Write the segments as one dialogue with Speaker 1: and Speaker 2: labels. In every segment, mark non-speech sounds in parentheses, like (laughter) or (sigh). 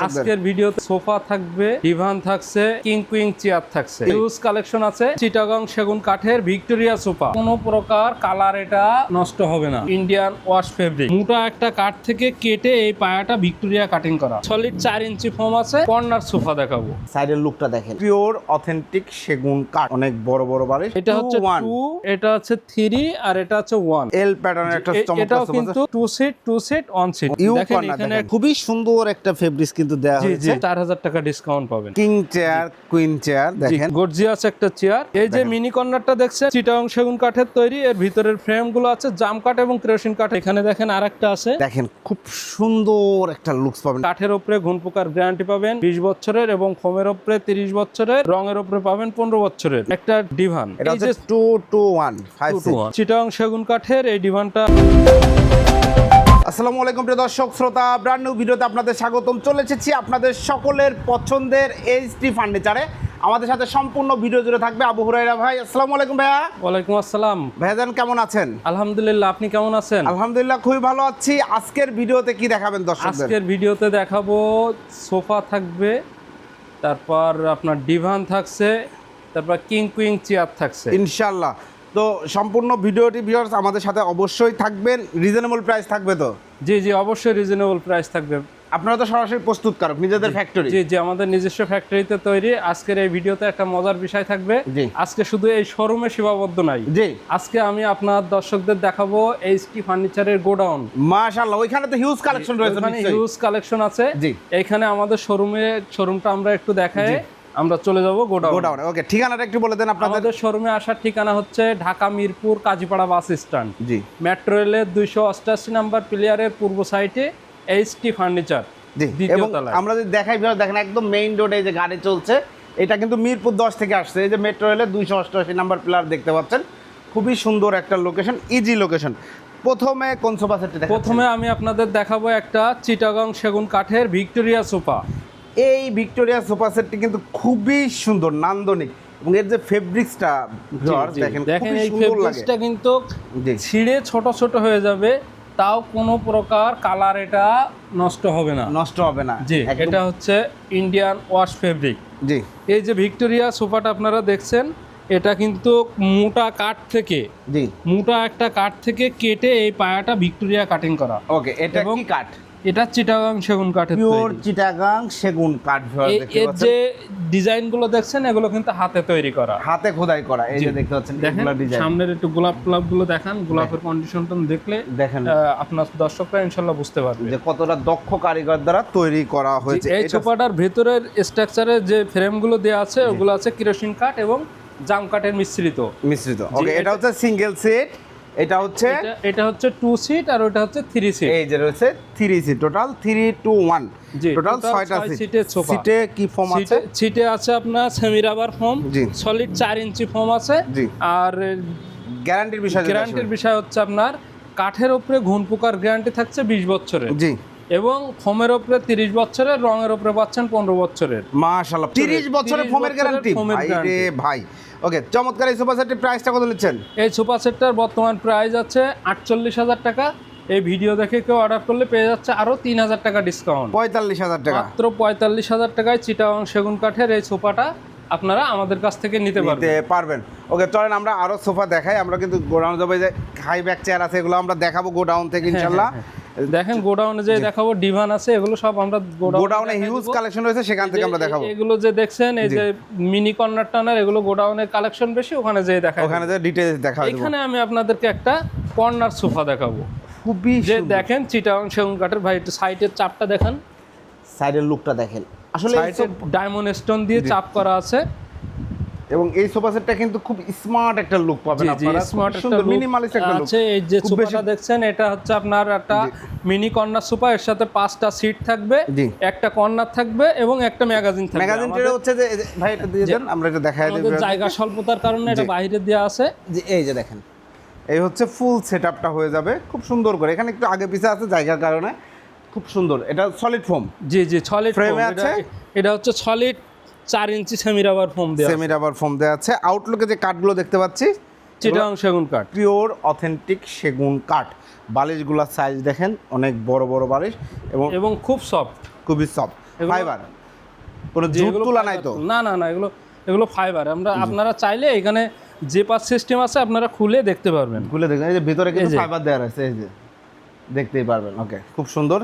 Speaker 1: আজকের ভিডিওতে সোফা থাকবে ডিভান থাকছে কিং কুইং চেয়ার থাকছে। ইউজ কালেকশন আছে চিটাগং সেগুন কাঠের ভিক্টোরিয়া সোফা। কোনো প্রকার কালার এটা নষ্ট হবে না। ইন্ডিয়ান ওয়াশ ফেব্রিক মোটা একটা কাঠ থেকে কেটে এই পায়াটা ভিক্টোরিয়া কাটিং করা। সলিড চার ইঞ্চি ফোম আছে কর্নার সোফা দেখাবো।
Speaker 2: সাইডের লুকটা দেখেন। পিওর অথেন্টিক সেগুন কাঠ। অনেক বড় বড় বাড়ি
Speaker 1: এটা হচ্ছে টু এটা হচ্ছে থ্রি আর এটা হচ্ছে ওয়ান
Speaker 2: এল প্যাটার্নের একটা চমৎকার
Speaker 1: এটাও কিন্তু two seat two seat on seat দেখেন এখানে
Speaker 2: খুবই সুন্দর একটা ফেব্রিক্স কিন্তু দেওয়া হয়েছে।
Speaker 1: চার হাজার টাকা ডিসকাউন্ট পাবেন।
Speaker 2: কিং চেয়ার কুইন চেয়ার দেখেন।
Speaker 1: গর্জিয়াস একটা চেয়ার এই যে মিনি কর্নারটা দেখছেন চিটাং সেগুন কাঠের তৈরি। এর ভিতরের ফ্রেমগুলো আছে জাম কাঠ এবং ক্রেশন কাঠ। এখানে দেখেন আরেকটা আছে।
Speaker 2: দেখেন খুব সুন্দর একটা লুকস পাবেন।
Speaker 1: কাঠের উপরে ঘুন পোকার গ্যারান্টি পাবেন বিশ বছরের এবং ফোমের উপরে তিরিশ বছরের রঙের উপরে পাবেন পনেরো বছরের। একটা ডিভান
Speaker 2: এটা হচ্ছে টু টু ওয়ান
Speaker 1: চিটাং সেগুন কাঠের এই ডিভানটা
Speaker 2: আসসালামু আলাইকুম প্রিয় দর্শক শ্রোতা ব্র্যান্ড নিউ ভিডিওতে আপনাদের স্বাগতম। চলে এসেছি আপনাদের সকলের পছন্দের এইচডি ফার্নিচারে আমাদের সাথে সম্পূর্ণ ভিডিও জুড়ে থাকবে আবু হুরাইরা ভাই। আসসালামু আলাইকুম ভাইয়া।
Speaker 1: ওয়ালাইকুম আসসালাম।
Speaker 2: ভাইজান কেমন আছেন?
Speaker 1: আলহামদুলিল্লাহ আপনি কেমন আছেন?
Speaker 2: আলহামদুলিল্লাহ খুবই ভালো আছি। আজকের ভিডিওতে কি দেখাবেন দর্শকদের?
Speaker 1: আজকের ভিডিওতে দেখাবো সোফা থাকবে তারপর আপনার ডিভান থাকছে তারপর কিং কুইং চেয়ার থাকছে।
Speaker 2: ইনশাল্লাহ তো সম্পূর্ণ ভিডিওটি ভিউয়ার্স আমাদের সাথে অবশ্যই থাকবেন। রিজনেবল প্রাইস থাকবে তো?
Speaker 1: জি জি অবশ্যই রিজনেবল প্রাইস থাকবে।
Speaker 2: আপনারা তো সরাসরি প্রস্তুতকারক নিজেদের ফ্যাক্টরি
Speaker 1: জি জি আমাদের নিজস্ব ফ্যাক্টরিতে তৈরি। আজকের এই ভিডিওতে একটা মজার বিষয় থাকবে। আজকে শুধু এই শোরুমে সীমাবদ্ধ নাই।
Speaker 2: জি।
Speaker 1: আজকে আমি আপনার দর্শকদের দেখাবো এইচটি ফার্নিচারের গোডাউন।
Speaker 2: মাশাআল্লাহ ওইখানে তো হিউজ কালেকশন রয়েছে
Speaker 1: ওখানে হিউজ কালেকশন আছে।
Speaker 2: জি।
Speaker 1: এখানে আমাদের শোরুমে শোরুমটা আমরা একটু দেখায় আমরা চলে যাব গোডাউন।
Speaker 2: গোডাউনে। ওকে ঠিকানাটা একটু বলে দেন আপনাদের।
Speaker 1: শোরুমে আসার ঠিকানা হচ্ছে ঢাকা মিরপুর কাজীপাড়া বাস স্ট্যান্ড।
Speaker 2: জি।
Speaker 1: মেট্রো রেলের দুইশো অষ্টাশি নাম্বার প্লেয়ারের পূর্ব সাইটে এইচটি ফার্নিচার
Speaker 2: জি এবং আমরা যদি দেখাই দেখেন একদম মেইন রোডে যে গাড়ি চলছে এটা কিন্তু মিরপুর দশ থেকে আসছে। এই যে মেট্রো রেলের দুইশো অষ্টআশি নাম্বার প্লেয়ার দেখতে পাচ্ছেন। খুবই সুন্দর একটা লোকেশন ইজি লোকেশন প্রথমে কোন সোফা সেটটি
Speaker 1: প্রথমে আমি আপনাদের দেখাবো একটা চিটাগং সেগুন কাঠের ভিক্টোরিয়া সোফা।
Speaker 2: এই ভিক্টোরিয়া সোফা সেটটি কিন্তু খুবই সুন্দর নান্দনিক এবং এর যে ফেব্রিক্সটা দেখেন
Speaker 1: দেখেন এই ফেব্রিক্সটা কিন্তু ছিঁড়ে ছোট ছোট হয়ে যাবে তাও কোনো প্রকার কালার এটা নষ্ট হবে না।
Speaker 2: নষ্ট হবে না।
Speaker 1: জি এটা হচ্ছে ইন্ডিয়ান ওয়াশ ফেব্রিক
Speaker 2: জি।
Speaker 1: এই যে ভিক্টোরিয়া সোফাটা আপনারা দেখছেন এটা কিন্তু মোটা কাঠ থেকে
Speaker 2: জি।
Speaker 1: মোটা একটা কাঠ থেকে কেটে এই পায়াটা ভিক্টোরিয়া কাটিং করা।
Speaker 2: ওকে এটা
Speaker 1: এবং
Speaker 2: কি কাঠ?
Speaker 1: এটা চিটাগাং সেগুন কাঠের
Speaker 2: পিওর চিটাগাং সেগুন কাঠ
Speaker 1: এর। যে ডিজাইনগুলো দেখছেন এগুলো কিন্তু হাতে তৈরি করা।
Speaker 2: হাতে খোদাই করা এই। যে দেখতে পাচ্ছেন এগুলা ডিজাইন
Speaker 1: সামনের একটু গোলাপ গোলাপগুলো দেখান। গোলাপের কন্ডিশনটা দেখলে
Speaker 2: দেখেন।
Speaker 1: আপনার দর্শকরা ইনশাল্লাহ বুঝতে পারবে।
Speaker 2: যে কতটা দক্ষ কারিগর দ্বারা তৈরি করা হয়েছে।
Speaker 1: এই সোফাটার ভেতরের স্ট্রাকচারে যে ফ্রেমগুলো দেওয়া আছে ওগুলো আছে কেরোসিন কাঠ এবং জাম কাঠের মিশ্রিত।
Speaker 2: মিশ্রিত। ওকে
Speaker 1: এটা
Speaker 2: হচ্ছে সিঙ্গেল সিট এটা হচ্ছে
Speaker 1: এটা- হচ্ছে টু সিট আর ওটা হচ্ছে থ্রি সিট
Speaker 2: এই যে রয়েছে three seat total three two one total ছয়টা
Speaker 1: ছয়
Speaker 2: সিট। সিটে কি ফর্ম আছে?
Speaker 1: সিটে আছে আপনার সেমি রাবার ফোম সলিড চার ইঞ্চি ফোম আছে। আর
Speaker 2: গ্যারান্টির বিষয়
Speaker 1: গ্যারান্টির বিষয় হচ্ছে আপনার কাঠের উপরে ঘুন পোকার গ্যারান্টি থাকছে বিশ বছরের।
Speaker 2: জি।
Speaker 1: এবং ফোমের উপরে তিরিশ বছরের রঙের উপরে পাচ্ছেন পনেরো বছরের।
Speaker 2: মাশাআল্লাহ 30 বছরের ফোমের গ্যারান্টি ভাই রে ভাই। ওকে চমৎকার এই সোফা সেটের প্রাইসটা কত নিচ্ছেন?
Speaker 1: এই সোফা সেটটার বর্তমান প্রাইস আছে আটচল্লিশ হাজার টাকা। এই ভিডিও দেখে কেউ অর্ডার করলে পেয়ে যাচ্ছে আরও তিন হাজার টাকা ডিসকাউন্ট
Speaker 2: পঁয়তাল্লিশ হাজার টাকা।
Speaker 1: মাত্র পঁয়তাল্লিশ হাজার টাকায় চিটাং সেগুন কাঠের এই সোফাটা আপনারা আমাদের কাছ থেকে নিতে পারবেন।
Speaker 2: নিতে পারবেন। ওকে চলেন আমরা আরও সোফা দেখাই। আমরা কিন্তু গোডাউন যাবে যে হাই ব্যাক চেয়ার আছে এগুলো আমরা দেখাবো গোডাউন থেকে
Speaker 1: হ্যাঁ,
Speaker 2: ইনশাল্লাহ।
Speaker 1: দেখেন গোডাউনে যে দেখাবো ডিভান আছে এগুলো সব আমরা
Speaker 2: গোডাউনে হিউজ কালেকশন রয়েছে সেখান থেকে আমরা দেখাবো।
Speaker 1: এগুলো যে দেখছেন এই যে মিনি কর্নার টানার এগুলো গোডাউনের কালেকশন বেশি ওখানে যে দেখা
Speaker 2: ওখানে যে ডিটেলস দেখা
Speaker 1: এখানে আমি আপনাদেরকে একটা কর্নার সোফা দেখাবো।
Speaker 2: খুবই
Speaker 1: যে দেখেন চিটাং সেগুন কাঠের ভাই একটু সাইডের চাপটা দেখেন।
Speaker 2: সাইডের লুকটা দেখেন। আসলে
Speaker 1: ডায়মন্ড স্টোন দিয়ে চাপ করা আছে।
Speaker 2: এবং এই সোফা সেটটা কিন্তু খুব স্মার্ট একটা লুক পাবেন আপনারা।
Speaker 1: স্মার্ট
Speaker 2: সুন্দর মিনিমালিস্ট একটা লুক
Speaker 1: আছে এই যে সোফাটা দেখছেন এটা হচ্ছে আপনার একটা মিনি কর্নার সোফা এর সাথে পাঁচটা সিট থাকবে একটা কর্নার থাকবে এবং একটা ম্যাগাজিন থাকবে।
Speaker 2: ম্যাগাজিনটা
Speaker 1: আমাদের-
Speaker 2: হচ্ছে যে ভাই এটা দিয়ে দেন আমরা এটা দেখাই দিই
Speaker 1: আমাদের জায়গা স্বল্পতার কারণে এটা বাইরে দেওয়া আছে।
Speaker 2: যে এই যে দেখেন। এই হচ্ছে ফুল সেটআপটা হয়ে যাবে খুব সুন্দর করে। এখানে একটু আগে পিছে আছে জায়গার কারণে। খুব সুন্দর। এটা সলিড ফোম
Speaker 1: জি জি সলিড
Speaker 2: এ আছে?
Speaker 1: এটা হচ্ছে সলিড চার ইঞ্চি সেমি রাবার ফোম দেওয়া
Speaker 2: সেমি রাবার ফোম দেওয়া আছে। আউটলুকে যে কাঠগুলো দেখতে পাচ্ছি
Speaker 1: চিটাং সেগুন কাঠ
Speaker 2: পিওর অথেন্টিক সেগুন কাঠ বালিশগুলোর সাইজ দেখেন অনেক বড় বড় বালিশ এবং
Speaker 1: এবং খুব সফট
Speaker 2: খুবই সফট ফাইবার কোনো জুট তুলা নাই তো?
Speaker 1: না না না এগুলো এগুলো ফাইবার আমরা আপনারা চাইলে এখানে যে পাস সিস্টেম আছে আপনারা খুলে দেখতে পারবেন।
Speaker 2: খুলে দেখবেন এই যে ভিতরে কিন্তু ফাইবার দেওয়া আছে এই যে। দেখতেই পারবেন ওকে খুব সুন্দর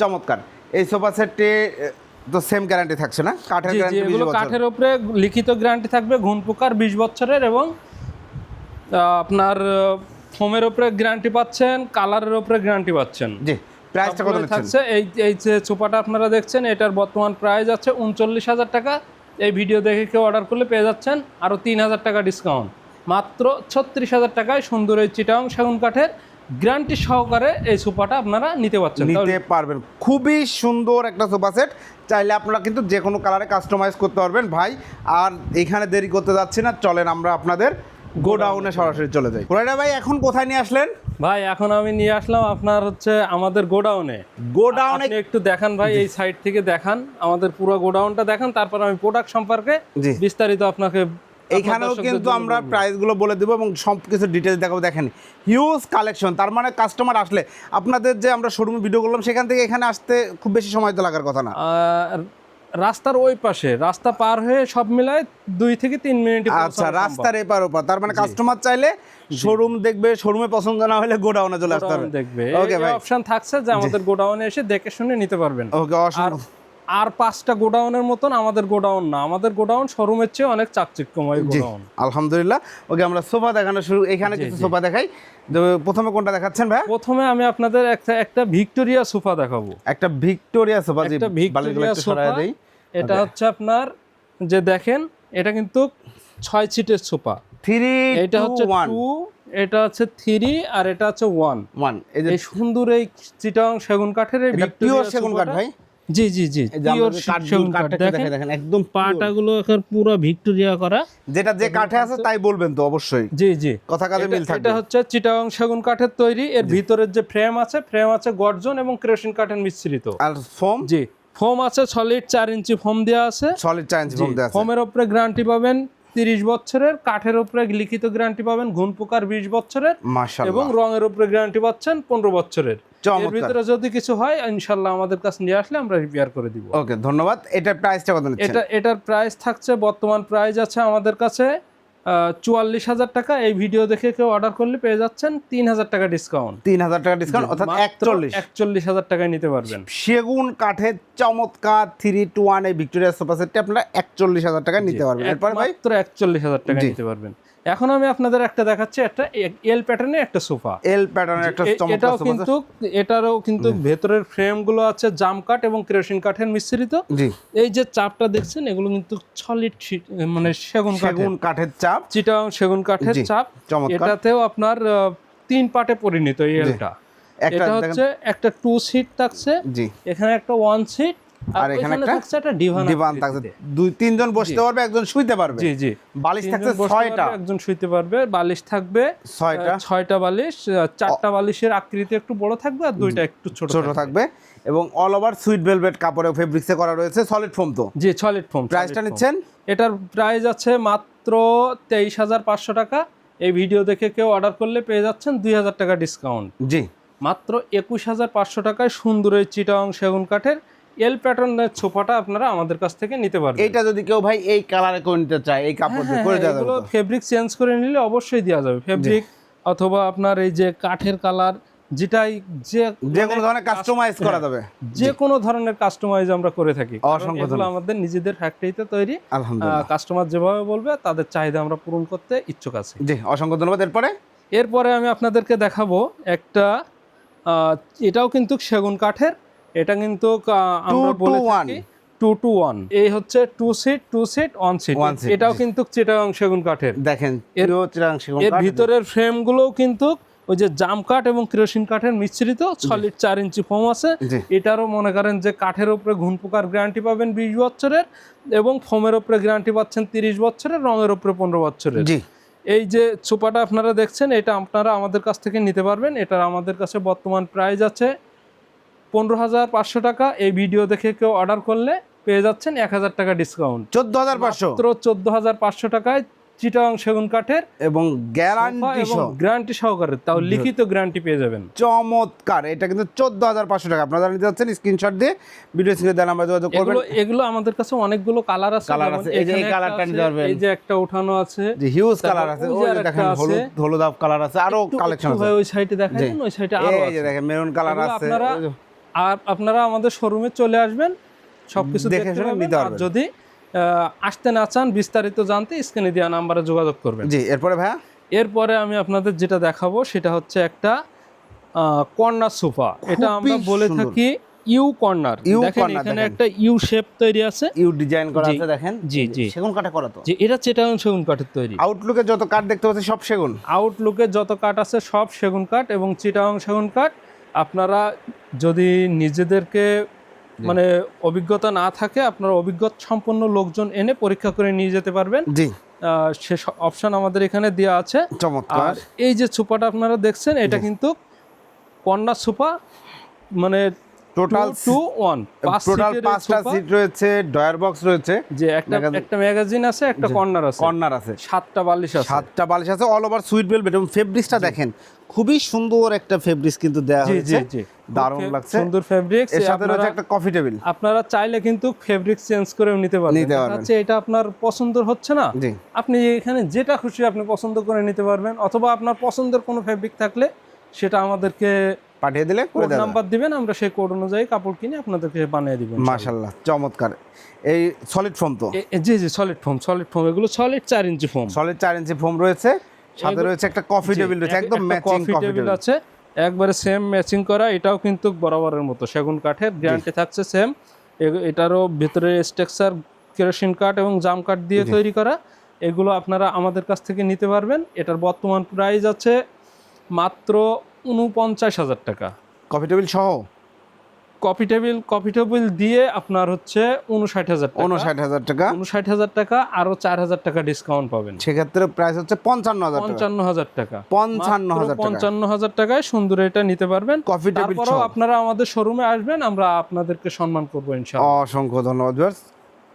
Speaker 2: চমৎকার। এই সোফা সেটটি তো সেম গ্যারান্টি থাকছে না? কাঠের গ্যারান্টি
Speaker 1: এগুলো কাঠের উপরে লিখিত গ্যারান্টি থাকবে ঘুণ পোকার বিশ বছরের এবং আপনার ফোমের উপরে গ্যারান্টি পাচ্ছেন কালারের উপরে গ্যারান্টি পাচ্ছেন।
Speaker 2: জি প্রাইসটা কত
Speaker 1: থাকছে এই এই যে সোফাটা আপনারা দেখছেন এটার বর্তমান প্রাইস আছে উনচল্লিশ হাজার টাকা। এই ভিডিও দেখে কেউ অর্ডার করলে পেয়ে যাচ্ছেন আরও তিন হাজার টাকা ডিসকাউন্ট মাত্র ছত্রিশ হাজার টাকায় সুন্দর এই চিটাং সেগুন কাঠের গ্যারান্টি সহকারে এই সোফাটা আপনারা নিতে পারছেন।
Speaker 2: নিতে পারবেন। খুবই সুন্দর একটা সোফা সেট। চাইলে আপনারা কিন্তু যে কোনো কালারে কাস্টমাইজ করতে পারবেন ভাই। আর এখানে দেরি করতে যাচ্ছি না। চলেন আমরা আপনাদের গোডাউনে সরাসরি চলে যাই। পুরাইটা ভাই এখন কোথায় নিয়ে আসলেন?
Speaker 1: ভাই এখন আমি নিয়ে আসলাম আপনার হচ্ছে আমাদের গোডাউনে
Speaker 2: গোডাউনে
Speaker 1: একটু দেখান ভাই এই সাইড থেকে দেখান। আমাদের পুরো গোডাউনটা দেখান। তারপর আমি প্রোডাক্ট সম্পর্কে। বিস্তারিত আপনাকে
Speaker 2: এইখানেও কিন্তু আমরা প্রাইসগুলো বলে দেবো এবং সব কিছু ডিটেলস দেখাবো। দেখেন হিউজ কালেকশন তার মানে কাস্টমার আসলে আপনাদের যে আমরা শোরুমে ভিডিও করলাম সেখান থেকে এখানে আসতে খুব বেশি সময় তো লাগার কথা না।
Speaker 1: রাস্তার ওই পাশে রাস্তা পার হয়ে সব মিলায় দুই থেকে তিন মিনিট
Speaker 2: আচ্ছা রাস্তার এপার ওপার। তার মানে কাস্টমার চাইলে শোরুম দেখবে শোরুমে পছন্দ না হলে গোডাউনে চলে আসতে হবে।
Speaker 1: দেখবে।
Speaker 2: ওকে ভাই
Speaker 1: অপশন থাকছে যে আমাদের গোডাউনে এসে দেখে শুনে নিতে পারবেন।
Speaker 2: ওকে অসংখ্য
Speaker 1: আর পাঁচটা গোডাউনের মতন আমাদের গোডাউন না। আমাদের গোডাউন শোরুমের চেয়ে অনেক চাকচিক্যময় গোডাউন।
Speaker 2: আলহামদুলিল্লাহ। ওকে আমরা সোফা দেখানো শুরু এখানে কিছু সোফা দেখাই। প্রথমে কোনটা দেখাচ্ছেন ভাই?
Speaker 1: প্রথমে আমি আপনাদের একটা একটা ভিক্টোরিয়া সোফা দেখাবো।
Speaker 2: একটা ভিক্টোরিয়া সোফা
Speaker 1: একটা ভিক্টোরিয়া সোফা।
Speaker 2: দেই।
Speaker 1: এটা হচ্ছে আপনার যে দেখেন এটা কিন্তু ছয় সিটের সোফা।
Speaker 2: থ্রি
Speaker 1: এটা হচ্ছে টু এটা হচ্ছে থ্রি আর এটা হচ্ছে ওয়ান।
Speaker 2: ওয়ান। এই যে
Speaker 1: এই সুন্দর এই চিটাং সেগুন কাঠের এই ভিক্টোরিয়া
Speaker 2: সেগুন কাঠ ভাই।
Speaker 1: জি জি জি। দেখেন।
Speaker 2: একদম পাটা
Speaker 1: গুলো এখন পুরো ভিক্টোরিয়া করা।
Speaker 2: যেটা যে কাঠে আছে তাই বলবেন তো অবশ্যই।
Speaker 1: জি জি।
Speaker 2: কথা কাজে মিল থাকবে।
Speaker 1: এটা হচ্ছে চিটাং সেগুন কাঠের তৈরি। এর ভিতরের যে ফ্রেম আছে ফ্রেম আছে গর্জন এবং ক্রেশন কাঠের মিশ্রিত।
Speaker 2: আর ফোম
Speaker 1: জি। ফোম আছে সলিড চার ইঞ্চি ফোম দেওয়া আছে।
Speaker 2: সলিড চার ইঞ্চি ফোম দেওয়া আছে।
Speaker 1: ফোমের উপরে গ্যারান্টি পাবেন তিরিশ বছরের কাঠের উপরে লিখিত গ্যারান্টি পাবেন ঘুন পোকার বিশ বছরের এবং রঙের উপরে গ্যারান্টি পাচ্ছেন পনেরো বছরের। এর ভিতরে যদি কিছু হয় ইনশাল্লাহ আমাদের কাছে নিয়ে আসলে আমরা রিপেয়ার করে দিব।
Speaker 2: ওকে ধন্যবাদ। এটার প্রাইসটা কত
Speaker 1: এটা এটার প্রাইস থাকছে বর্তমান প্রাইস আছে আমাদের কাছে চুয়াল্লিশ হাজার টাকা এই ভিডিও দেখে কেউ অর্ডার করলে পেয়ে যাচ্ছেন তিন হাজার টাকা ডিসকাউন্ট
Speaker 2: তিন হাজার টাকা ডিসকাউন্ট অর্থাৎ একচল্লিশ।
Speaker 1: একচল্লিশ হাজার টাকায় নিতে পারবেন।
Speaker 2: সেগুন কাঠের চমৎকার থ্রি টু ওয়ান এই ভিক্টোরিয়া সোফা সেটটি আপনারা একচল্লিশ হাজার টাকা নিতে পারবেন। এরপর ভাই?
Speaker 1: মাত্র একচল্লিশ হাজার টাকা নিতে পারবেন। এখন আমি আপনাদের একটা দেখাচ্ছি একটা এল প্যাটার্নের একটা সোফা।
Speaker 2: এল প্যাটার্নের একটা
Speaker 1: এটাও কিন্তু এটারও কিন্তু ভেতরের ফ্রেমগুলো আছে জাম কাঠ এবং কেরোসিন কাঠের মিশ্রিত।
Speaker 2: জি।
Speaker 1: এই যে চাপটা দেখছেন এগুলো কিন্তু সলিড মানে সেগুন কাঠের।
Speaker 2: সেগুন কাঠের চাপ।
Speaker 1: চিটাং সেগুন কাঠের চাপ।
Speaker 2: চমৎকার।
Speaker 1: এটাতেও আপনার তিন পার্টে পরিণত এই এলটা
Speaker 2: একটা
Speaker 1: এটা হচ্ছে একটা টু সিট থাকছে।
Speaker 2: জি।
Speaker 1: এখানে একটা ওয়ান সিট
Speaker 2: আর এখানে একটা
Speaker 1: ডিভান
Speaker 2: থাকছে। দুই তিনজন বসতে পারবে একজন শুইতে পারবে।
Speaker 1: জি জি।
Speaker 2: বালিশ থাকছে ছয়টা।
Speaker 1: একজন শুইতে পারবে বালিশ থাকবে
Speaker 2: ছয়টা।
Speaker 1: ছয়টা বালিশ চারটা বালিশের আকৃতি একটু বড় থাকবে আর দুইটা একটু ছোট
Speaker 2: ছোট থাকবে। এবং অল ওভার সুইট ভেলভেট কাপড়ে ফেব্রিক্সে করা রয়েছে সলিড ফোম তো।
Speaker 1: জি সলিড ফোম
Speaker 2: প্রাইসটা নিচ্ছেন?
Speaker 1: এটার প্রাইস আছে মাত্র তেইশ হাজার পাঁচশো টাকা। এই ভিডিও দেখে কেউ অর্ডার করলে পেয়ে যাচ্ছেন দুই হাজার টাকা ডিসকাউন্ট
Speaker 2: জি।
Speaker 1: মাত্র একুশ হাজার পাঁচশো টাকায় সুন্দর এই চিটাং সেগুন কাঠের এল প্যাটার্নের সোফাটা আপনারা আমাদের কাছ থেকে নিতে পারবেন।
Speaker 2: এটা যদি কেউ ভাই এই কালারে করে নিতে চায় এই কাপড় দিয়ে করে দেওয়া যাবে
Speaker 1: ফেব্রিক চেঞ্জ করে নিলে অবশ্যই দেওয়া যাবে। ফেব্রিক অথবা আপনার এই যে কাঠের কালার যেটাই যে
Speaker 2: যে কোনো ধরনের কাস্টমাইজ করা যাবে।
Speaker 1: যে কোনো ধরনের কাস্টমাইজ আমরা করে থাকি।
Speaker 2: অসংখ্য
Speaker 1: আমাদের নিজেদের ফ্যাক্টরিতে তৈরি।
Speaker 2: আলহামদুলিল্লাহ।
Speaker 1: কাস্টমার যেভাবে বলবে তাদের চাহিদা আমরা পূরণ করতে ইচ্ছুক আছি।
Speaker 2: জি অসংখ্য ধন্যবাদ। এরপরে?
Speaker 1: এরপরে আমি আপনাদেরকে দেখাবো একটা এটাও কিন্তু সেগুন কাঠের। এটা কিন্তু আমরা বলে থাকি টু টু ওয়ান এই হচ্ছে two seat two seat one seat এটাও কিন্তু চিটাগাং সেগুন কাঠের।
Speaker 2: দেখেন
Speaker 1: এর-। ভিতরের ফ্রেমগুলোও কিন্তু ওই যে জাম কাঠ এবং কেরোসিন কাঠের মিশ্রিত সলিড চার ইঞ্চি ফোম আছে। এটারও মনে করেন যে কাঠের উপরে ঘুন পোকার গ্যারান্টি পাবেন বিশ বছরের এবং ফোমের উপরে গ্যারান্টি পাচ্ছেন তিরিশ বছরের রঙের উপরে পনেরো বছরের। এই যে সোফাটা আপনারা দেখছেন এটা আপনারা আমাদের কাছ থেকে নিতে পারবেন। এটার আমাদের কাছে বর্তমান প্রাইস আছে পনেরো হাজার পাঁচশো টাকা এই ভিডিও দেখে কেউ অর্ডার করলে পেয়ে যাচ্ছেন এক হাজার টাকা ডিসকাউন্ট
Speaker 2: চোদ্দ হাজার পাঁচশো?
Speaker 1: মাত্র চোদ্দ হাজার পাঁচশো টাকায় চিটাং সেগুন কাঠের
Speaker 2: এবং গ্যারান্টি
Speaker 1: গ্যারান্টি সহকারে তাও লিখিত গ্যারান্টি পেয়ে যাবেন।
Speaker 2: চমৎকার এটা কিন্তু চোদ্দ হাজার পাঁচশো টাকা। আপনারা নিতে যাচ্ছেন স্ক্রিনশট দিয়ে ভিডিও স্ক্রিনে দেন আমরা যোগাযোগ করবেন।
Speaker 1: এগুলো আমাদের কাছে অনেকগুলো কালার আছে যেমন
Speaker 2: আছে। এই যে এই colourটা নিতে পারবেন।
Speaker 1: এই যে একটা উঠানো আছে।
Speaker 2: যে হিউজ কালার আছে।
Speaker 1: ওই যে
Speaker 2: দেখেন
Speaker 1: আছে।
Speaker 2: হলুদ কালার আছে
Speaker 1: আরও
Speaker 2: কালেকশন আছে।
Speaker 1: ওই সাইডে। দেন ওই সাইডে আরও
Speaker 2: এই যে দেখেন মেরুন কালার আছে।
Speaker 1: আপনারা আর আপনারা আমাদের শোরুমে চলে আসবেন সবকিছু
Speaker 2: দেখে
Speaker 1: দেখে
Speaker 2: নিতে পারবেন।
Speaker 1: যদি আসতে না চান বিস্তারিত জানতে স্ক্রিনে দেওয়া নাম্বারে যোগাযোগ করবেন।
Speaker 2: জি এরপরে ভাইয়া?
Speaker 1: এরপরে আমি আপনাদের যেটা দেখাবো সেটা হচ্ছে একটা কর্নার সোফা। এটা আমরা বলে থাকি ইউ কর্নার দেখেন এখানে একটা ইউ শেপ তৈরি আছে।
Speaker 2: ইউ ডিজাইন করা আছে দেখেন।
Speaker 1: জি, জি।
Speaker 2: সেগুন কাঠে করা তো।
Speaker 1: যে এটা চেটাং সেগুন কাঠের তৈরি।
Speaker 2: আউটলুকে যত কাঠ দেখতে পাচ্ছি সব সেগুন।
Speaker 1: আউটলুকে যত কাঠ আছে সব সেগুন কাঠ এবং চিটাং সেগুন কাঠ। আপনারা যদি নিজেদেরকে মানে অভিজ্ঞতা না থাকে আপনারা অভিজ্ঞতা সম্পন্ন লোকজন এনে পরীক্ষা করে নিয়ে যেতে পারবেন।
Speaker 2: জি।
Speaker 1: সে অপশন আমাদের এখানে দেওয়া আছে।
Speaker 2: চমৎকার।
Speaker 1: আর এই যে সুপাটা আপনারা দেখছেন এটা কিন্তু কন্যা সুপা মানে
Speaker 2: টোটাল
Speaker 1: টু ওয়ান
Speaker 2: টোটাল পাঁচটা সিট রয়েছে ডয়ার বক্স রয়েছে।
Speaker 1: যে একটা একটা ম্যাগাজিন আছে একটা কর্নার আছে।
Speaker 2: কর্নার আছে।
Speaker 1: সাতটা বালিশ আছে।
Speaker 2: সাতটা বালিশ আছে অল ওভার সুইট বেলভেট এবং ফেব্রিক্সটা দেখেন খুবই সুন্দর একটা ফেব্রিক্স কিন্তু দেওয়া হয়েছে। দারুণ লাগছে।
Speaker 1: সুন্দর ফেব্রিক্স
Speaker 2: এর সাথে রয়েছে একটা কফি টেবিল
Speaker 1: আপনারা চাইলে কিন্তু ফেব্রিক চেঞ্জ করেও নিতে পারবেন।
Speaker 2: নিতে পারবেন।
Speaker 1: যাচ্ছে এটা আপনার পছন্দ হচ্ছে না। আপনি এখানে যেটা খুশি আপনি পছন্দ করে নিতে পারবেন অথবা আপনার পছন্দের কোনো ফেব্রিক থাকলে সেটা আমাদেরকে
Speaker 2: পাঠিয়ে দিলে
Speaker 1: কোড নাম্বার দিবেন আমরা সেই কোড অনুযায়ী কাপড় কিনে আপনাদেরকে বানিয়ে দিব
Speaker 2: মাশাল্লাহ চমৎকার। এই সলিড ফোম তো?
Speaker 1: জি জি সলিড ফোম সলিড ফোম এগুলো সলিড চার ইঞ্চি ফোম
Speaker 2: সলিড চার ইঞ্চি ফোম রয়েছে সাথে রয়েছে একটা কফি টেবিল রয়েছে একদম ম্যাচিং
Speaker 1: কফি টেবিল আছে একবারে সেম ম্যাচিং করা এটাও কিন্তু বরাবরের মতো সেগুন কাঠের গ্যারান্টি থাকছে সেম এটারও ভিতরে স্ট্রাকচার কেরোসিন কাঠ এবং জাম কাঠ দিয়ে তৈরি করা এগুলো আপনারা আমাদের কাছ থেকে নিতে পারবেন। এটার বর্তমান প্রাইস আছে মাত্র উনপঞ্চাশ হাজার টাকা।
Speaker 2: কফি টেবিল সহ?
Speaker 1: কফি টেবিল কফি টেবিল দিয়ে আপনার হচ্ছে উনষাট হাজার
Speaker 2: উনষাট হাজার টাকা।
Speaker 1: উনষাট হাজার টাকা আরও চার হাজার টাকা ডিসকাউন্ট পাবেন।
Speaker 2: সেক্ষেত্রে প্রাইস হচ্ছে পঞ্চান্ন হাজার
Speaker 1: পঞ্চান্ন হাজার টাকা।
Speaker 2: পঞ্চান্ন হাজার
Speaker 1: পঞ্চান্ন হাজার টাকায় সুন্দর এটা নিতে পারবেন।
Speaker 2: কফি টেবিল
Speaker 1: আপনারা আমাদের শোরুমে আসবেন আমরা আপনাদেরকে সম্মান করব ইনশাআল্লাহ।
Speaker 2: অসংখ্য ধন্যবাদ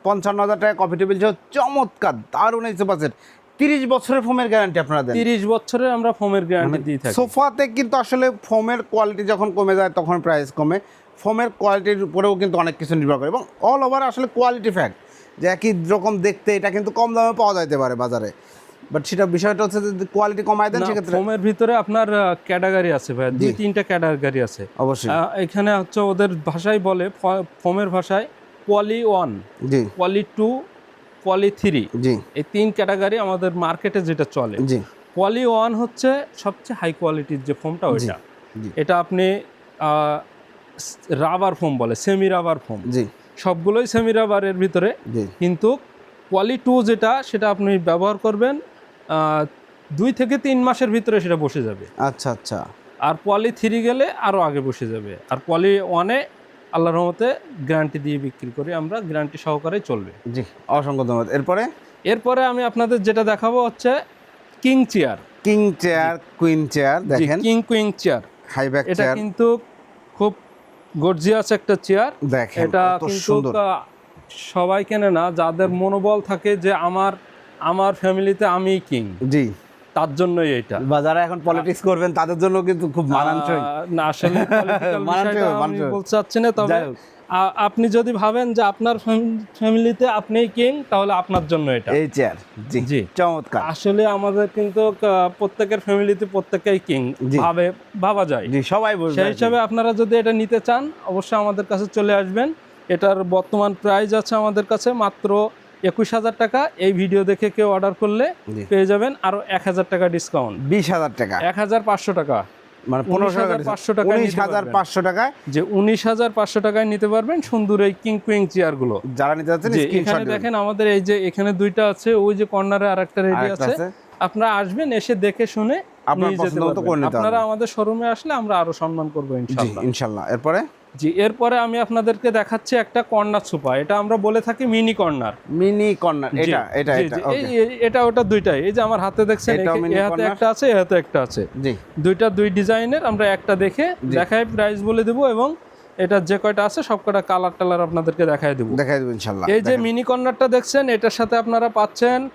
Speaker 2: পঞ্চান্ন হাজার টাকা কফি টেবিল সহ। চমৎকার দারুণ এই বাজেট 30 বছরের ফোমের গ্যারান্টি আপনারা দেন।
Speaker 1: 30 বছরের আমরা ফোমের গ্যারান্টি মানে দিয়ে থাকি।
Speaker 2: সোফাতে কিন্তু আসলে ফোমের কোয়ালিটি যখন কমে যায় তখন প্রাইস কমে। ফোমের কোয়ালিটির উপরেও কিন্তু অনেক কিছু নির্ভর করে। এবং অল ওভার আসলে কোয়ালিটি ফ্যাক্ট যে একই রকম দেখতে এটা কিন্তু কম দামে পাওয়া যাইতে পারে বাজারে। বাট সেটা বিষয়টা হচ্ছে যদি কোয়ালিটি কমায় দেন সেক্ষেত্রে
Speaker 1: ফোমের ভিতরে আপনার ক্যাটাগরি আছে ভাই দুই তিনটা ক্যাটাগরি আছে।
Speaker 2: অবশ্যই।
Speaker 1: এখানে হচ্ছে ওদের ভাষায় বলে ফোমের ভাষায় কোয়ালি ওয়ান
Speaker 2: জি।
Speaker 1: কোয়ালি টু পলি থ্রি
Speaker 2: জি।
Speaker 1: এই তিন ক্যাটাগরি আমাদের মার্কেটে যেটা চলে
Speaker 2: জি।
Speaker 1: পলি ওয়ান হচ্ছে সবচেয়ে হাই কোয়ালিটির যে ফোমটা ওইটা। এটা আপনি রাবার ফোম বলে সেমি রাবার ফোম
Speaker 2: জি।
Speaker 1: সবগুলোই সেমি রাবারের ভিতরে। কিন্তু পলি টু যেটা সেটা আপনি ব্যবহার করবেন দুই থেকে তিন মাসের ভিতরে সেটা বসে যাবে।
Speaker 2: আচ্ছা আচ্ছা।
Speaker 1: আর পলি থ্রি গেলে আরও আগে বসে যাবে। আর পলি ওয়ানে আল্লাহর রহমতে গ্যারান্টি দিয়ে বিক্রি করি আমরা গ্যারান্টি সহকারে চলবে।
Speaker 2: জি অসংখ্য ধন্যবাদ। এরপরে?
Speaker 1: এরপরে আমি আপনাদের যেটা দেখাবো হচ্ছে king chair
Speaker 2: king chair queen chair দেখেন।
Speaker 1: King queen chair
Speaker 2: high back
Speaker 1: এটা কিন্তু খুব গর্জিয়াস একটা চেয়ার
Speaker 2: দেখেন
Speaker 1: এটা কিন্তু
Speaker 2: সুন্দর।
Speaker 1: সবাই কেনে না যাদের মনোবল থাকে যে আমার আমার ফ্যামিলিতে আমি কিং
Speaker 2: জি।
Speaker 1: তার জন্যই এটা
Speaker 2: বা যারা এখন পলিটিক্স করবেন তাদের জন্য কিন্তু খুব মানানসই।
Speaker 1: না আসলে (laughs)
Speaker 2: মানানসই
Speaker 1: আমি বলতে চাচ্ছি না তবে আপনি যদি ভাবেন যে আপনার ফ্যামিলিতে আপনিই কিং তাহলে আপনার জন্য এটা।
Speaker 2: এই চেয়ার জি
Speaker 1: জি।
Speaker 2: চমৎকার।
Speaker 1: আসলে আমাদের কিন্তু প্রত্যেকের ফ্যামিলিতে প্রত্যেকেই কিং ভাবে ভাবা যায়।
Speaker 2: জি সবাই বলবে
Speaker 1: সেই হিসাবে আপনারা যদি এটা নিতে চান অবশ্যই আমাদের কাছে চলে আসবেন। এটার বর্তমান প্রাইস আছে আমাদের কাছে মাত্র একুশ হাজার টাকা এই ভিডিও দেখে কেউ অর্ডার করলে পেয়ে যাবেন আরও এক হাজার টাকা ডিসকাউন্ট
Speaker 2: বিশ হাজার টাকা।
Speaker 1: এক হাজার পাঁচশো টাকা।
Speaker 2: মানে পনেরোশো টাকা উনিশ হাজার পাঁচশো টাকায়
Speaker 1: যে উনিশ হাজার পাঁচশো টাকায় নিতে পারবেন সুন্দর এই কিং কুইং চেয়ারগুলো।
Speaker 2: যারা নিতে যাচ্ছেন
Speaker 1: এখানে দেখেন আমাদের এই যে এখানে দুইটা আছে ওই যে কর্নারে আর একটা রেডি আছে। আপনারা আসবেন এসে দেখে শুনে
Speaker 2: আপনার
Speaker 1: আমাদের শোরুমে আসলে আমরা আরও সম্মান করব
Speaker 2: জি
Speaker 1: ইনশাআল্লাহ।
Speaker 2: ইনশাল্লাহ এরপরে?
Speaker 1: জি এরপরে আমি আপনাদেরকে দেখাচ্ছি একটা কর্নার সোফা। এটা আমরা বলে থাকি মিনি কর্নার।
Speaker 2: মিনি কর্নার এটা এটা এটা
Speaker 1: এই- এই- এটা ওটা দুইটাই। এই যে আমার হাতে দেখছেন এখে- হাতে একটা আছে এ হাতে একটা আছে।
Speaker 2: জি।
Speaker 1: দুইটা দুই ডিজাইনের আমরা একটা দেখে দেখাই প্রাইস বলে দেবো এবং এটা যে কয়টা আছে সব কটা কালার টালার আপনাদেরকে দেখাই দেবো।
Speaker 2: দেখাই দেবো ইনশাল্লাহ
Speaker 1: এই যে মিনি কর্নারটা দেখছেন এটার সাথে আপনারা পাচ্ছেন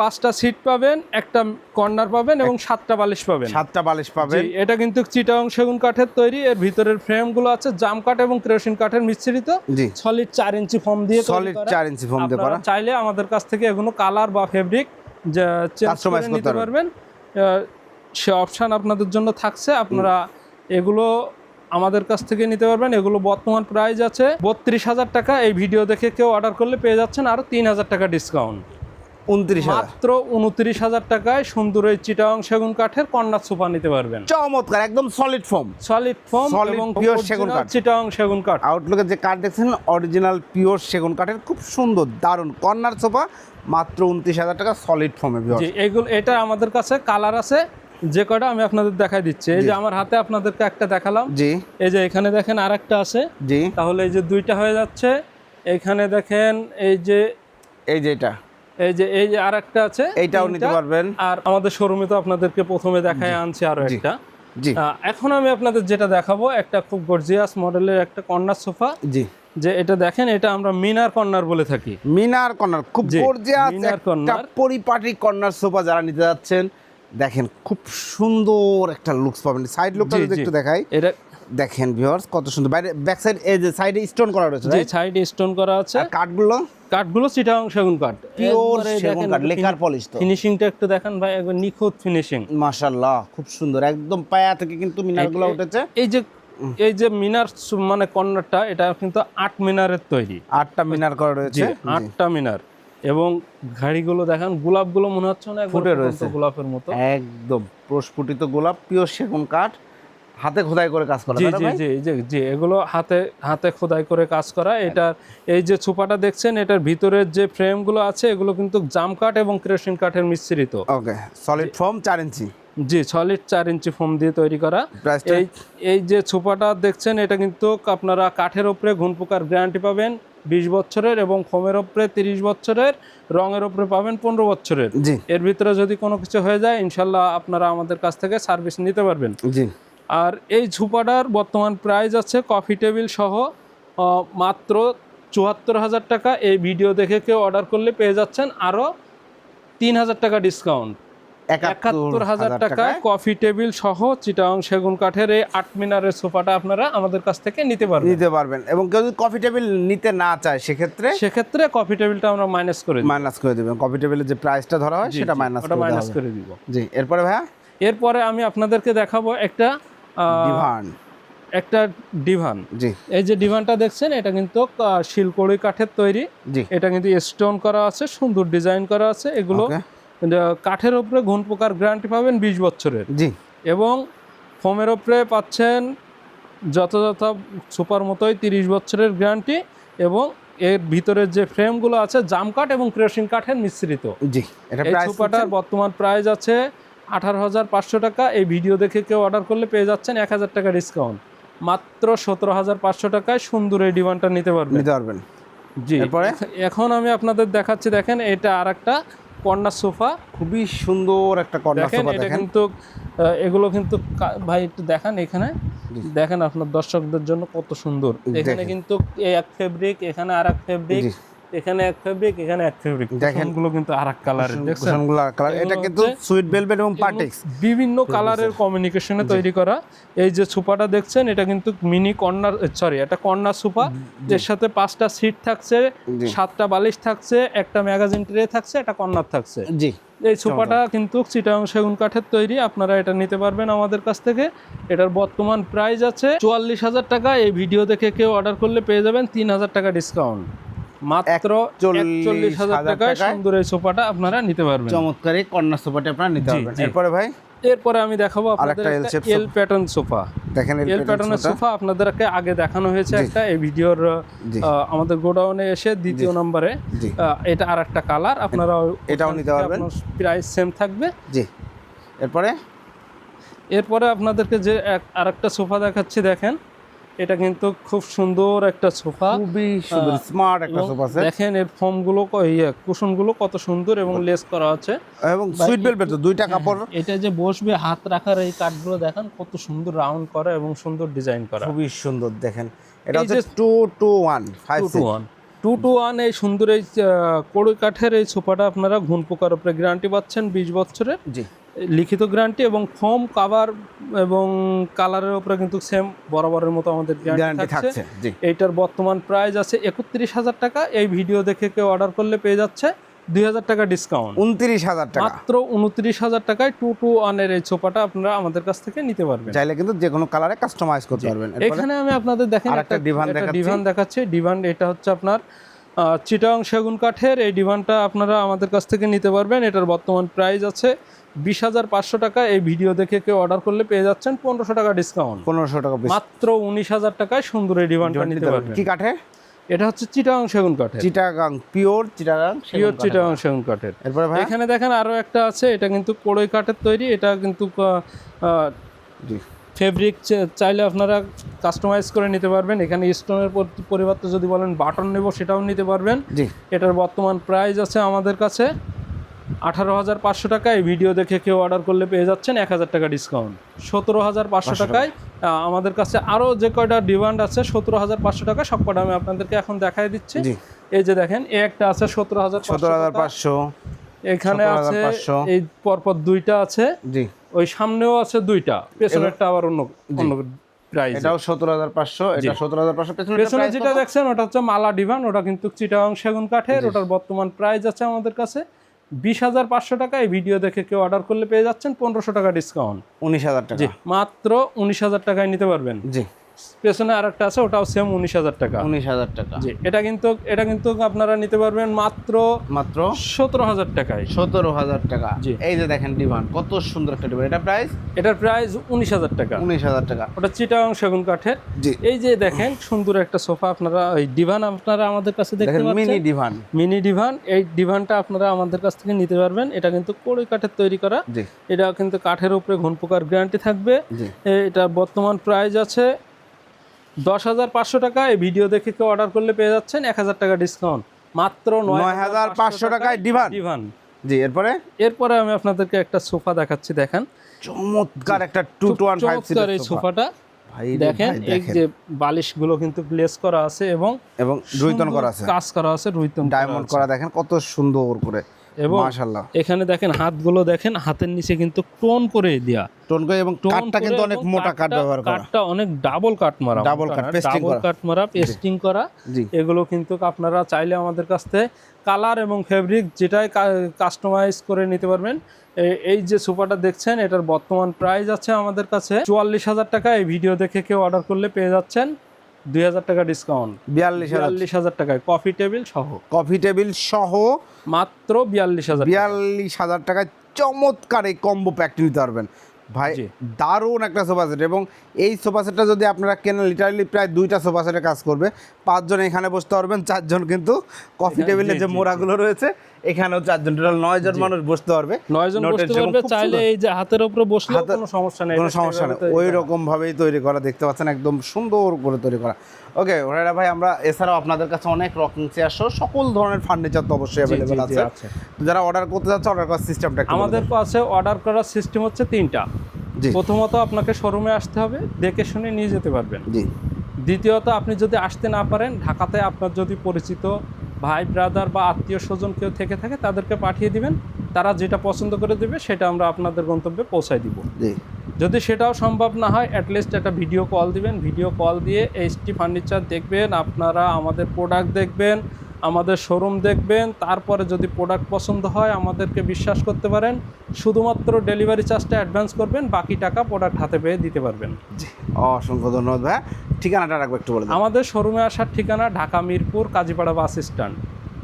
Speaker 1: পাঁচটা সিট পাবেন একটা কর্নার পাবেন এবং সাতটা বালিশ পাবেন।
Speaker 2: সাতটা বালিশ পাবেন।
Speaker 1: এটা কিন্তু চিটাং সেগুন কাঠের তৈরি। এর ভিতরের ফ্রেমগুলো আছে জাম কাঠ এবং কেরোসিন কাঠের মিশ্রিত। সলিড চার ইঞ্চি ফর্ম দিয়ে
Speaker 2: সলিড চার ইঞ্চি ফোম দিয়ে করা।
Speaker 1: চাইলে আমাদের কাছ থেকে এগুলো কালার বা ফেব্রিক চেঞ্জ করে নিতে পারবেন। সে অপশন আপনাদের জন্য থাকছে। আপনারা এগুলো আমাদের কাছ থেকে নিতে পারবেন। এগুলো বর্তমান প্রাইস আছে। বত্রিশ হাজার টাকা। এই ভিডিও দেখে কেউ অর্ডার করলে পেয়ে যাচ্ছেন আরও তিন হাজার টাকা ডিসকাউন্ট মাত্র উনত্রিশ হাজার টাকায় সুন্দর এই চিটাং সেগুন কাঠের কন্যা সোফা নিতে পারবেন।
Speaker 2: চমৎকার একদম সলিড ফোম
Speaker 1: সলিড ফর্ম এবং
Speaker 2: pure সেগুন কাঠ।
Speaker 1: চিটাং সেগুন কাঠ।
Speaker 2: আউটলুকের যে কাঠ দেখছেন অরিজিনাল পিওর সেগুন কাঠের খুব সুন্দর দারুণ। কর্নার সোফা মাত্র উনত্রিশ হাজার টাকা সলিড
Speaker 1: জি এগুলো এটা আমাদের কাছে কালার আছে। যে কটা আমি আপনাদের দেখাই দিচ্ছি। এই যে আমার হাতে আপনাদেরকে একটা দেখালাম।
Speaker 2: জি।
Speaker 1: এই যে এখানে দেখেন আরেকটা আছে।
Speaker 2: জি।
Speaker 1: তাহলে এই যে দুইটা হয়ে যাচ্ছে। এখানে দেখেন এই যে
Speaker 2: এই যে এটা।
Speaker 1: এই যে এই যে আরেকটা আছে
Speaker 2: এইটাও নিতে পারবেন।
Speaker 1: আর আমাদের শোরুমে তো আপনাদেরকে প্রথমে দেখায় আনছি
Speaker 2: আরও
Speaker 1: একটা।
Speaker 2: জি।
Speaker 1: এখন আমি আপনাদের যেটা দেখাবো একটা খুব গর্জিয়াস মডেলের একটা কর্নার সোফা।
Speaker 2: জি।
Speaker 1: যে এটা দেখেন এটা আমরা মিনার কর্নার বলে থাকি।
Speaker 2: মিনার কর্নার খুব গর্জিয়াস একটা। পরিপাটি কর্নার সোফা যারা নিতে যাচ্ছেন দেখেন খুব সুন্দর একটা লুকস পাবেন। সাইড লুকটা
Speaker 1: জি,
Speaker 2: যদি একটু দেখাই।
Speaker 1: এটা
Speaker 2: দেখেন ভিউয়ার্স কত সুন্দর। বাইরে ব্যাক সাইড এই যে সাইডে স্টোন করা রয়েছে right?
Speaker 1: সাইডে স্টোন করা আছে।
Speaker 2: আর কাঠগুলো
Speaker 1: কাঠগুলো চিটাং সেগুন কাঠ।
Speaker 2: পিওর সেগুন কাঠ লেকার পলিশ তো।
Speaker 1: ফিনিশিংটা একটু দেখেন ভাই একবার নিখুঁত ফিনিশিং
Speaker 2: মাশাআল্লাহ খুব সুন্দর। একদম পায়া থেকে কিন্তু মিনারগুলো উঠেছে।
Speaker 1: এই যে এই যে মিনার মানে কর্নারটা এটা কিন্তু আট মিনারের তৈরি।
Speaker 2: আটটা মিনার করা রয়েছে।
Speaker 1: আটটা মিনার। এবং ঘাড়িগুলো দেখেন গোলাপগুলো মনে হচ্ছে না
Speaker 2: ফুটে রয়েছে।
Speaker 1: গোলাপের মতো।
Speaker 2: একদম প্রস্ফুটিত গোলাপ পিওর সেগুন কাঠ। হাতে খোদাই করে কাজ করা
Speaker 1: জি জি জি জি জি এগুলো হাতে হাতে খোদাই করে কাজ করা। এটার এই যে ছোপাটা দেখছেন এটার ভিতরের যে ফ্রেমগুলো আছে এগুলো কিন্তু জাম কাঠ এবং ক্রেশিন কাঠের মিশ্রিত।
Speaker 2: ওকে সলিড ফর্ম চার ইঞ্চি।
Speaker 1: জি সলিড চার ইঞ্চি ফোম দিয়ে তৈরি করা। এই এই যে ছোপাটা দেখছেন এটা কিন্তু আপনারা কাঠের ওপরে ঘুন পোকার গ্যারান্টি পাবেন বিশ বছরের এবং ফোমের ওপরে তিরিশ বছরের রঙের ওপরে পাবেন পনেরো বছরের।
Speaker 2: জি।
Speaker 1: এর ভিতরে যদি কোনো কিছু হয়ে যায় ইনশাল্লাহ আপনারা আমাদের কাছ থেকে সার্ভিস নিতে পারবেন।
Speaker 2: জি।
Speaker 1: আর এই ঝুপাটার বর্তমান প্রাইস আছে কফি টেবিল সহ মাত্র চুয়াত্তর হাজার টাকা। এই ভিডিও দেখে কেউ অর্ডার করলে পেয়ে যাচ্ছেন আরও তিন হাজার টাকা ডিসকাউন্ট একাত্তর হাজার টাকায় কফি টেবিল সহ চিটাং সেগুন কাঠের এই আট মিনারের সোফাটা আপনারা আমাদের কাছ থেকে নিতে পারবেন।
Speaker 2: নিতে পারবেন এবং কেউ যদি কফি টেবিল নিতে না চায় সেক্ষেত্রে
Speaker 1: সেক্ষেত্রে কফি টেবিলটা আমরা মাইনাস করে
Speaker 2: মাইনাস করে দেবেন। কফি টেবিলের যে প্রাইসটা ধরা হয় সেটা মাইনাস করে
Speaker 1: মাইনাস করে দিব।
Speaker 2: জি এরপরে ভাইয়া?
Speaker 1: এরপরে আমি আপনাদেরকে দেখাবো একটা
Speaker 2: ডিভান।
Speaker 1: একটা ডিভান।
Speaker 2: জি।
Speaker 1: এই যে ডিভানটা দেখছেন এটা কিন্তু শিলকড়ি কাঠের তৈরি।
Speaker 2: জি।
Speaker 1: এটা কিন্তু স্টোন করা আছে সুন্দর ডিজাইন করা আছে। এগুলো কাঠের উপরে ঘুন পোকার গ্যারান্টি পাবেন বিশ বছরের।
Speaker 2: জি।
Speaker 1: এবং ফোমের ওপরে পাচ্ছেন যথাযথ সুপার মতোই তিরিশ বছরের গ্যারান্টি এবং এর ভিতরের যে ফ্রেমগুলো আছে জাম কাঠ এবং ক্রেশিং কাঠের মিশ্রিত।
Speaker 2: জি এটা প্রাইস
Speaker 1: বর্তমান প্রাইস আছে আঠারো হাজার পাঁচশো টাকা। এই ভিডিও দেখে কেউ অর্ডার করলে পেয়ে যাচ্ছেন এক হাজার টাকা ডিসকাউন্ট মাত্র সতেরো হাজার পাঁচশো টাকায় সুন্দর এই ডিমান্ডটা নিতে পারবেন।
Speaker 2: নিতে পারবেন।
Speaker 1: জি এখন আমি আপনাদের দেখাচ্ছি দেখেন এটা আর একটা কর্নার সোফা।
Speaker 2: খুবই সুন্দর একটা কর্নার
Speaker 1: দেখেন
Speaker 2: সোফা
Speaker 1: এটা
Speaker 2: দেখেন।
Speaker 1: কিন্তু এগুলো কিন্তু ভাই একটু দেখান এখানে। দেখেন আপনার দর্শকদের জন্য কত সুন্দর। এখানে কিন্তু এই এক ফেব্রিক এখানে আর এক ফেব্রিক। এখানে এক ফেব্রিক এখানে এক ফেব্রিক
Speaker 2: দেখেন।
Speaker 1: গুলো কিন্তু আর এক কালারের দেখছেন?
Speaker 2: কুশনগুলো কালার এটা কিন্তু সুইট ভেলভেট এবং পার্টেক্স
Speaker 1: বিভিন্ন কালারের কমিউনিকেশনে তৈরি করা। এই যে সোফাটা দেখছেন এটা কিন্তু মিনি কর্নার সরি এটা কর্নার সোফা এর সাথে পাঁচটা সিট থাকছে সাতটা বালিশ থাকছে একটা ম্যাগাজিন ট্রে থাকছে একটা কর্নার থাকছে।
Speaker 2: জি।
Speaker 1: এই সোফাটা কিন্তু চিটাং সেগুন কাঠের তৈরি। আপনারা এটা নিতে পারবেন আমাদের কাছ থেকে। এটার বর্তমান প্রাইস আছে চুয়াল্লিশ হাজার টাকা। এই ভিডিও দেখে কেউ অর্ডার করলে পেয়ে যাবেন তিন হাজার টাকা ডিসকাউন্ট মাত্র একচল্লিশ হাজার টাকায় সুন্দর এই সোফাটা আপনারা নিতে পারবেন।
Speaker 2: চমৎকার এই কর্নার সোফাটি আপনারা নিতে পারবেন। এরপরে ভাই?
Speaker 1: এরপরে আমি দেখাবো আপনাদের এল প্যাটার্ন সোফা।
Speaker 2: দেখেন
Speaker 1: এল প্যাটার্নের সোফা। আপনাদেরকে আগে দেখানো হয়েছে একটা। এই ভিডিওর আমাদের গোডাউনে এসে দ্বিতীয় নম্বরে এটা আর একটা কালার। আপনারা
Speaker 2: এটাও নিতে পারবেন।
Speaker 1: প্রাইস সেম থাকবে।
Speaker 2: জি। এরপরে?
Speaker 1: এরপরে আপনাদেরকে যে আর একটা সোফা দেখাচ্ছি দেখেন। এটা কিন্তু খুব সুন্দর একটা সোফা।
Speaker 2: খুবই সুন্দর স্মার্ট একটা সোফা আছে
Speaker 1: দেখেন এর ফর্মগুলো কুশনগুলো কত সুন্দর এবং লেস করা আছে।
Speaker 2: এবং সুইট ভেলভেট তো দুইটা কাপড়।
Speaker 1: এটা যে বসবে হাত রাখার এই কাঠগুলো দেখেন কত সুন্দর রাউন্ড করা এবং সুন্দর ডিজাইন করা।
Speaker 2: খুবই সুন্দর দেখেন। এটা হচ্ছে
Speaker 1: যে-
Speaker 2: two two one five
Speaker 1: two two one two two one এই সুন্দর এই কড়ই কাঠের এই সোফাটা আপনারা ঘুন পোকার উপরে গ্যারান্টি পাচ্ছেন বিশ বছরের।
Speaker 2: জি।
Speaker 1: লিখিত গ্যারান্টি এবং ফোম কাভার এবং কালারের উপরে কিন্তু সেম বরাবরের মতো আমাদের
Speaker 2: গ্যারান্টি
Speaker 1: থাকছে। এইটার বর্তমান প্রাইস আছে একত্রিশ হাজার টাকা। এই ভিডিও দেখে কেউ অর্ডার করলে পেয়ে যাচ্ছে দুই হাজার টাকা ডিসকাউন্ট
Speaker 2: উনত্রিশ হাজার টাকা।
Speaker 1: মাত্র উনত্রিশ হাজার টাকায় টু টু ওয়ানের এই সোফাটা আপনারা আমাদের কাছ থেকে নিতে পারবেন।
Speaker 2: চাইলে কিন্তু যে কোনো কালারে কাস্টমাইজ করতে পারবেন।
Speaker 1: এখানে আমি আপনাদের দেখেন
Speaker 2: আরেকটা
Speaker 1: একটা
Speaker 2: দেখাচ্ছি।
Speaker 1: ডিভান দেখাচ্ছি। ডিভান এটা হচ্ছে আপনার চিটাং সেগুন কাঠের। এই ডিভানটা আপনারা আমাদের কাছ থেকে নিতে পারবেন। এটার বর্তমান প্রাইস আছে বিশ হাজার পাঁচশো টাকা এই ভিডিও দেখে কেউ অর্ডার করলে পেয়ে যাচ্ছেন পনেরোশো টাকা ডিসকাউন্ট
Speaker 2: পনেরোশো টাকা
Speaker 1: মাত্র উনিশ হাজার টাকায় সুন্দর এই ডিভানটা নিতে পারবেন।
Speaker 2: কি কাঠে
Speaker 1: এটা হচ্ছে চিটাং সেগুন কাঠের।
Speaker 2: চিটাগাং পিওর চিটাগাং
Speaker 1: পিওর চিটাং সেগুন কাঠের।
Speaker 2: এরপরে ভাই
Speaker 1: এখানে দেখেন আরও একটা আছে এটা কিন্তু কড়ই কাঠের তৈরি এটা কিন্তু ফেব্রিক চাইলে আপনারা কাস্টমাইজ করে নিতে পারবেন। এখানে স্টোনের পরিবর্তে যদি বলেন বাটন নেব সেটাও নিতে পারবেন।
Speaker 2: জি।
Speaker 1: এটার বর্তমান প্রাইস আছে আমাদের কাছে আঠারো হাজার পাঁচশো টাকায় ভিডিও দেখে কেউ অর্ডার করলে পেয়ে যাচ্ছেন এক হাজার টাকা ডিসকাউন্ট সতেরো হাজার পাঁচশো টাকায় আমাদের কাছে আরও যে কয়টা ডিমান্ড আছে সতেরো হাজার পাঁচশো টাকা সব কটা আমি আপনাদেরকে এখন দেখাই দিচ্ছি। এই যে দেখেন এই একটা আছে সতেরো হাজার
Speaker 2: সতেরো হাজার পাঁচশো।
Speaker 1: এখানে আছে
Speaker 2: 17,500
Speaker 1: এই পরপর দুইটা আছে।
Speaker 2: জি।
Speaker 1: ওই সামনেও আছে দুইটা পেছনেরটা আবার অন্য অন্য প্রাইস
Speaker 2: এটাও সতেরো হাজার পাঁচশো এটা সতেরো হাজার পাঁচশো পেছনে
Speaker 1: যেটা দেখছেন ওটা হচ্ছে মালা ডিভান ওটা কিন্তু চিটাং সেগুন কাঠের ওটার বর্তমান প্রাইস আছে আমাদের কাছে। বিশ হাজার পাঁচশো টাকা এই ভিডিও দেখে কেউ অর্ডার করলে পেয়ে যাচ্ছেন পনেরোশো টাকা ডিসকাউন্ট
Speaker 2: উনিশ হাজার টাকা।
Speaker 1: মাত্র উনিশ হাজার টাকায় নিতে পারবেন।
Speaker 2: জি।
Speaker 1: পেছনে আর একটা আছে ওটাও সেম উনিশ হাজার টাকা।
Speaker 2: উনিশ হাজার টাকা।
Speaker 1: জি এটা কিন্তু এটা কিন্তু আপনারা নিতে পারবেন মাত্র
Speaker 2: মাত্র
Speaker 1: সতেরো হাজার টাকায়।
Speaker 2: সতেরো হাজার টাকা।
Speaker 1: জি।
Speaker 2: এই যে দেখেন ডিভান কত সুন্দর একটা ডিভান এটা প্রাইস
Speaker 1: এটার প্রাইস উনিশ হাজার টাকা।
Speaker 2: উনিশ হাজার টাকা।
Speaker 1: ওটা চিটা চিটাং সেগুন কাঠের।
Speaker 2: জি।
Speaker 1: এই যে দেখেন সুন্দর একটা সোফা আপনারা ওই ডিভান আপনারা আমাদের কাছে দেখতে
Speaker 2: দেখেন মিনি ডিভান
Speaker 1: মিনি ডিভান এই ডিভানটা আপনারা আমাদের কাছ থেকে নিতে পারবেন। এটা কিন্তু কড়ই কাঠের তৈরি করা।
Speaker 2: জি।
Speaker 1: এটা কিন্তু কাঠের উপরে ঘন পোকার গ্যারান্টি থাকবে।
Speaker 2: জি।
Speaker 1: এটা বর্তমান প্রাইস আছে দশ হাজার পাঁচশো টাকা এই ভিডিও দেখে কেউ অর্ডার করলে পেয়ে যাচ্ছেন এক হাজার টাকা ডিসকাউন্ট মাত্র
Speaker 2: নয় হাজার পাঁচশো টাকায় ডিভান
Speaker 1: ডিভান
Speaker 2: জি এরপরে?
Speaker 1: এরপরে আমি আপনাদেরকে একটা সোফা দেখাচ্ছি দেখেন।
Speaker 2: চমৎকার একটা টু টু ওয়ান ফাইভ
Speaker 1: চমৎকার এই সোফাটা। দেখেন এই যে বালিশগুলো কিন্তু গ্লেস করা আছে এবং
Speaker 2: এবং রুইতন করা আছে।
Speaker 1: কাজ করা আছে রুইতন
Speaker 2: ডায়মন্ড করা দেখেন কত সুন্দর করে।
Speaker 1: এবং এখানে দেখেন হাতগুলো দেখেন হাতের নিচে কিন্তু টোন করে দেয়া।
Speaker 2: টোন করে এবং কাঠটা কিন্তু অনেক মোটা
Speaker 1: কাঠটা-
Speaker 2: ব্যবহার করা।
Speaker 1: কাঠটা অনেক ডাবল কাট মারা
Speaker 2: Double cut, pasting
Speaker 1: ডাবল
Speaker 2: করা।
Speaker 1: কাট মারা পেস্টিং করা। এগুলো কিন্তু আপনারা চাইলে আমাদের কাছ থেকে কালার এবং ফেব্রিক যেটাই কাস্টমাইজ করে নিতে পারবেন। এই যে সোফাটা দেখছেন এটার বর্তমান প্রাইস আছে আমাদের কাছে চুয়াল্লিশ হাজার টাকা। এই ভিডিও দেখে কেউ অর্ডার করলে পেয়ে যাচ্ছেন। দুই হাজার টাকা ডিসকাউন্ট
Speaker 2: বিয়াল্লিশ
Speaker 1: বিয়াল্লিশ হাজার টাকায় কফি টেবিল সহ।
Speaker 2: কফি টেবিল সহ
Speaker 1: মাত্র বিয়াল্লিশ হাজার
Speaker 2: বিয়াল্লিশ হাজার টাকায় চমৎকার এই কম্বো প্যাকটি নিতে পারবেন। ভাই দারুণ একটা সোফা সেট এবং এই সোফা সেটটা যদি আপনারা কেনেন লিটারালি প্রায় দুইটা সোফা সেটে কাজ করবে। পাঁচজন এখানে বসতে পারবেন চারজন কিন্তু কফি টেবিলে যে মোড়াগুলো রয়েছে এখানেও চারজন টোটাল নয়জন মানুষ বসতে পারবে।
Speaker 1: নয় জন বসতে পারবে চাইলে এই যে হাতের উপরে বসলে কোনো সমস্যা নেই
Speaker 2: কোনো সমস্যা নেই। ওই রকম ভাবেই তৈরি করা দেখতে পাচ্ছেন একদম সুন্দর করে তৈরি করা। ওকে ওরা ভাই আমরা এছাড়াও আপনাদের কাছে অনেক রকিং চেয়ার সহ সকল ধরনের ফার্নিচার তো অবশ্যই অ্যাভেলেবেল আছে। যারা অর্ডার করতে যাচ্ছে অর্ডার করার সিস্টেমটা
Speaker 1: আমাদের কাছে অর্ডার করার সিস্টেম হচ্ছে তিনটা। প্রথমত আপনাকে শোরুমে আসতে হবে দেখে শুনে নিয়ে যেতে পারবেন।
Speaker 2: জি।
Speaker 1: দ্বিতীয়ত আপনি যদি আসতে না পারেন ঢাকাতে আপনার যদি পরিচিত ভাই ব্রাদার বা আত্মীয় স্বজন কেউ থেকে থাকে তাদেরকে পাঠিয়ে দিবেন। তারা যেটা পছন্দ করে দেবে সেটা আমরা আপনাদের গন্তব্যে পৌঁছায় দিব। যদি সেটাও সম্ভব না হয় অ্যাটলিস্ট একটা ভিডিও কল দিবেন। ভিডিও কল দিয়ে এইচটি ফার্নিচার দেখবেন আপনারা আমাদের প্রোডাক্ট দেখবেন আমাদের শোরুম দেখবেন তারপরে যদি প্রোডাক্ট পছন্দ হয় আমাদেরকে বিশ্বাস করতে পারেন। শুধুমাত্র ডেলিভারি চার্জটা অ্যাডভান্স করবেন বাকি টাকা প্রোডাক্ট হাতে পেয়ে দিতে পারবেন।
Speaker 2: জি অসংখ্য ধন্যবাদ ভাইয়া ঠিকানাটা রাখব একটু বলে
Speaker 1: আমাদের শোরুমে আসার ঠিকানা Dhaka Mirpur Kazipara bus stand.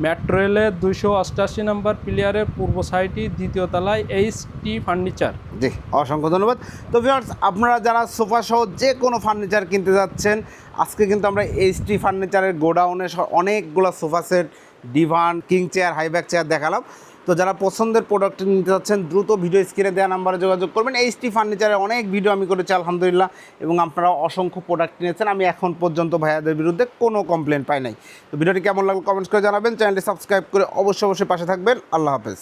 Speaker 1: Metro রেলের দুইশো অষ্টাশি নম্বর প্লেয়ারের পূর্ব সাইটি দ্বিতীয় তলায় এইচ টি ফার্নিচার।
Speaker 2: জি, অসংখ্য ধন্যবাদ। তো ভিউয়ার্স আপনারা যারা সোফা সহ যে কোনো ফার্নিচার কিনতে যাচ্ছেন, আজকে কিন্তু আমরা এইচ টি ফার্নিচারের গোডাউনে অনেকগুলো sofa set, divan, king chair, high back chair দেখালাম। তো যারা পছন্দের প্রোডাক্ট নিতে চাচ্ছেন, দ্রুত ভিডিও স্ক্রিনে দেওয়া নাম্বারে যোগাযোগ করবেন। এইচটি ফার্নিচারের অনেক ভিডিও আমি করেছি, আলহামদুলিল্লাহ, এবং আপনারা অসংখ্য প্রোডাক্ট নিয়েছেন। আমি এখন পর্যন্ত ভাইয়াদের বিরুদ্ধে কোনো কমপ্লেন পাই নাই। তো ভিডিওটি কেমন লাগল কমেন্টস করে জানাবেন। চ্যানেলটি সাবস্ক্রাইব করে অবশ্যই অবশ্যই পাশে থাকবেন। আল্লাহ হাফেজ।